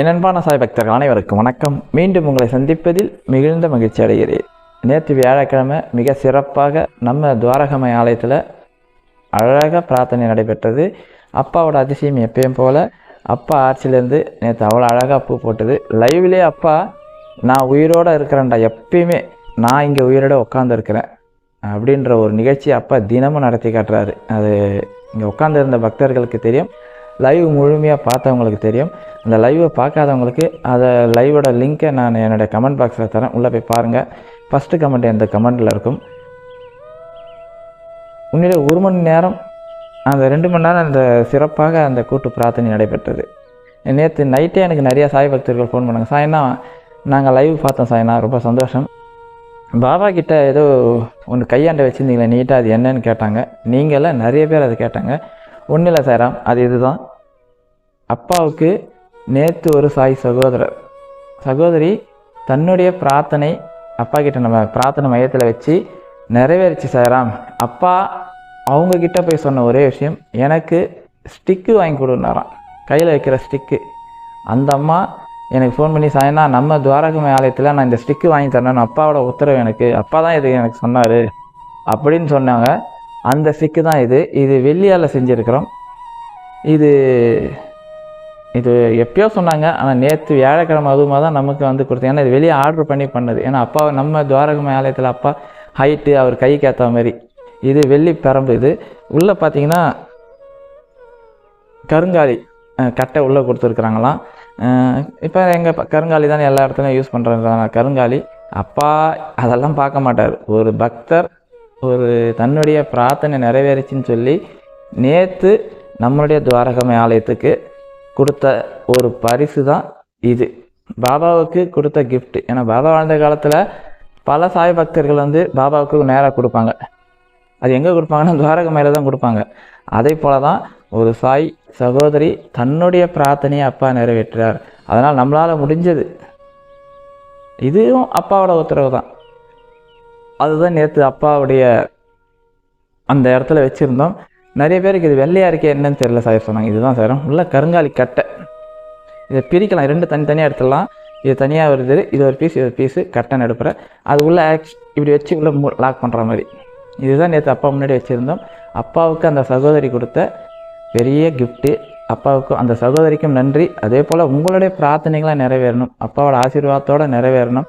என் சாய் பக்தர்கள் அனைவருக்கும் வணக்கம். மீண்டும் உங்களை சந்திப்பதில் மிகுந்த மகிழ்ச்சி அடைகிறேன். நேற்று வியாழக்கிழமை மிக சிறப்பாக நம்ம துவாரகமய ஆலயத்தில் அழகாக பிரார்த்தனை நடைபெற்றது. அப்பாவோட அதிசயம் எப்பயும் போல் அப்பா ஆட்சியிலேருந்து நேற்று அவ்வளோ அழகாக பூ போட்டது. லைவ்லேயே அப்பா நான் உயிரோடு இருக்கிறேன்டா எப்பயுமே நான் இங்கே உயிரோட உட்காந்துருக்கிறேன் அப்படின்ற ஒரு நிகழ்ச்சி அப்பா தினமும் நடத்தி காட்டுறாரு. அது இங்கே உட்காந்துருந்த பக்தர்களுக்கு தெரியும். லைவ் முழுமையாக பார்த்தவங்களுக்கு தெரியும். அந்த லைவை பார்க்காதவங்களுக்கு அதை லைவோட லிங்க்கை நான் என்னுடைய கமெண்ட் பாக்ஸில் தரேன். உள்ளே போய் பாருங்கள் ஃபஸ்ட்டு கமெண்ட் எந்த கமெண்டில் இருக்கும்? உண்மையிலே ஒரு மணி நேரம் அந்த ரெண்டு மணி நேரம் அந்த சிறப்பாக அந்த கூட்டு பிரார்த்தனை நடைபெற்றது. நேற்று நைட்டே எனக்கு நிறையா சாய் பக்தர்கள் ஃபோன் பண்ணாங்க. சாய்னா நாங்கள் லைவ் பார்த்தோம் சாய்னா. ரொம்ப சந்தோஷம். பாபா கிட்டே ஏதோ ஒன்று கையாண்ட வச்சுருந்தீங்களே நீட்டாக அது என்னன்னு கேட்டாங்க. நீங்களாம் நிறைய பேர் அதை கேட்டாங்க. ஒன்றும் இல்லை சாய்ராம் அது இதுதான். அப்பாவுக்கு நேற்று ஒரு சாய் சகோதரர். சகோதரி தன்னுடைய பிரார்த்தனை அப்பா கிட்ட நம்ம பிரார்த்தனை மையத்தில் வச்சு நிறைவேறிச்சு சாராம். அப்பா அவங்கக்கிட்ட போய் சொன்ன ஒரே விஷயம் எனக்கு ஸ்டிக்கு வாங்கி கொடுனாராம் கையில் வைக்கிற ஸ்டிக்கு அந்த அம்மா எனக்கு ஃபோன் பண்ணி சாயனா நம்ம துவாரகமை ஆலயத்தில் நான் இந்த ஸ்டிக்கு வாங்கி தரணும் அப்பாவோட உத்தரவு எனக்கு அப்பா தான் இது எனக்கு சொன்னார். அப்படின்னு சொன்னாங்க. அந்த ஸ்டிக்கு தான் இது. இது வெள்ளியால் செஞ்சுருக்கிறோம். இது இது எப்பயோ சொன்னாங்க ஆனால் நேற்று வியாழக்கிழமை அதுவுமா தான் நமக்கு வந்து கொடுத்தேன். ஏன்னா இது வெளியே ஆர்டர் பண்ணி பண்ணது. ஏன்னா அப்பா நம்ம துவாரகமை ஆலயத்தில் அப்பா ஹைட்டு அவர் கைக்கு ஏற்ற மாதிரி. இது வெள்ளி பெரம்பு இது. உள்ளே பார்த்தீங்கன்னா கருங்காலி கட்டை உள்ளே கொடுத்துருக்குறாங்களாம். இப்போ எங்கள் கருங்காலி தானே எல்லா இடத்துலையும் யூஸ் பண்ணுறாங்க கருங்காலி அப்பா அதெல்லாம் பார்க்க மாட்டார். ஒரு பக்தர் ஒரு தன்னுடைய பிரார்த்தனை நிறைவேறிச்சின்னு சொல்லி நேற்று நம்மளுடைய துவாரகமை ஆலயத்துக்கு கொடுத்த ஒரு பரிசு தான் இது. பாபாவுக்கு கொடுத்த கிஃப்ட் ஏன்னா பாபா வாழ்ந்த காலத்தில் பல சாய் பக்தர்கள் வந்து பாபாவுக்கு நேராக கொடுப்பாங்க. அது எங்கே கொடுப்பாங்கன்னா துவாரகமையில் தான் கொடுப்பாங்க. அதே போல தான் ஒரு சாய் சகோதரி தன்னுடைய பிரார்த்தனையை அப்பா நிறைவேற்றுறார். அதனால் நம்மளால் முடிஞ்சது. இதுவும் அப்பாவோட உத்தரவு தான். அதுதான் நேற்று அப்பாவுடைய அந்த இடத்துல வச்சுருந்தோம். நிறைய பேருக்கு இது வெள்ளையாக இருக்கே என்னன்னு தெரியல சார் சொன்னாங்க. இதுதான் சார். உள்ள கருங்காலி கட்டை. இதை பிரிக்கலாம். ரெண்டு தனித்தனியாக எடுத்துடலாம். இது தனியாக வருது. இது ஒரு பீஸ் இது ஒரு பீஸு கட்டன் எடுப்புறேன் அது உள்ளே ஆக்ஸ் இப்படி வச்சு உள்ளே லாக் பண்ணுற மாதிரி. இதுதான் நேற்று அப்பா முன்னாடி வச்சுருந்தோம். அப்பாவுக்கு அந்த சகோதரி கொடுத்த பெரிய கிஃப்ட்டு அப்பாவுக்கும் அந்த சகோதரிக்கும் நன்றி. அதே போல் உங்களுடைய பிரார்த்தனைகளாக நிறைவேறணும். அப்பாவோட ஆசீர்வாதத்தோடு நிறைவேறணும்.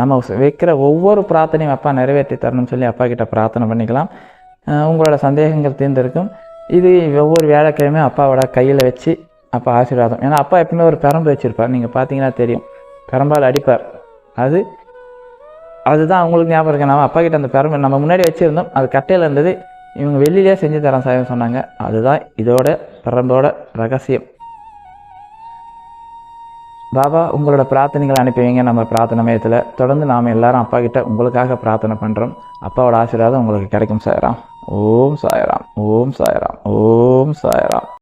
நம்ம வைக்கிற ஒவ்வொரு பிரார்த்தனையும் அப்பா நிறைவேற்றி தரணும்னு சொல்லி அப்பா கிட்ட பிரார்த்தனை பண்ணிக்கலாம். உங்களோட சந்தேகங்கள் தீர்ந்திருக்கும். இது ஒவ்வொரு வியாழக்கிழமையும் அப்பாவோட கையில் வச்சு அப்பா ஆசீர்வாதம். ஏன்னா அப்பா எப்பவுமே ஒரு பெரம்பு வச்சுருப்பார். நீங்கள் பார்த்தீங்கன்னா தெரியும். பெரம்பால் அடிப்பார். அது அதுதான் அவங்களுக்கு ஞாபகம் இருக்கு. நம்ம அப்பா கிட்ட அந்த பெரம்பு நம்ம முன்னாடி வச்சுருந்தோம். அது கட்டையில் இருந்தது. இவங்க வெளியிலே செஞ்சு தரேன் சார் சொன்னாங்க. அதுதான் இதோட பெரம்போட ரகசியம். பாபா உங்களோட பிரார்த்தனைகளை அனுப்பிவிங்க. நம்ம பிரார்த்தனை மையத்தில் தொடர்ந்து நாம் எல்லாரும் அப்பா கிட்ட உங்களுக்காக பிரார்த்தனை பண்ணுறோம் அப்பாவோட ஆசீர்வாதம் உங்களுக்கு கிடைக்கும் சாயராம். ஓம் சாயராம். ஓம் சாயராம். ஓம் சாயராம்.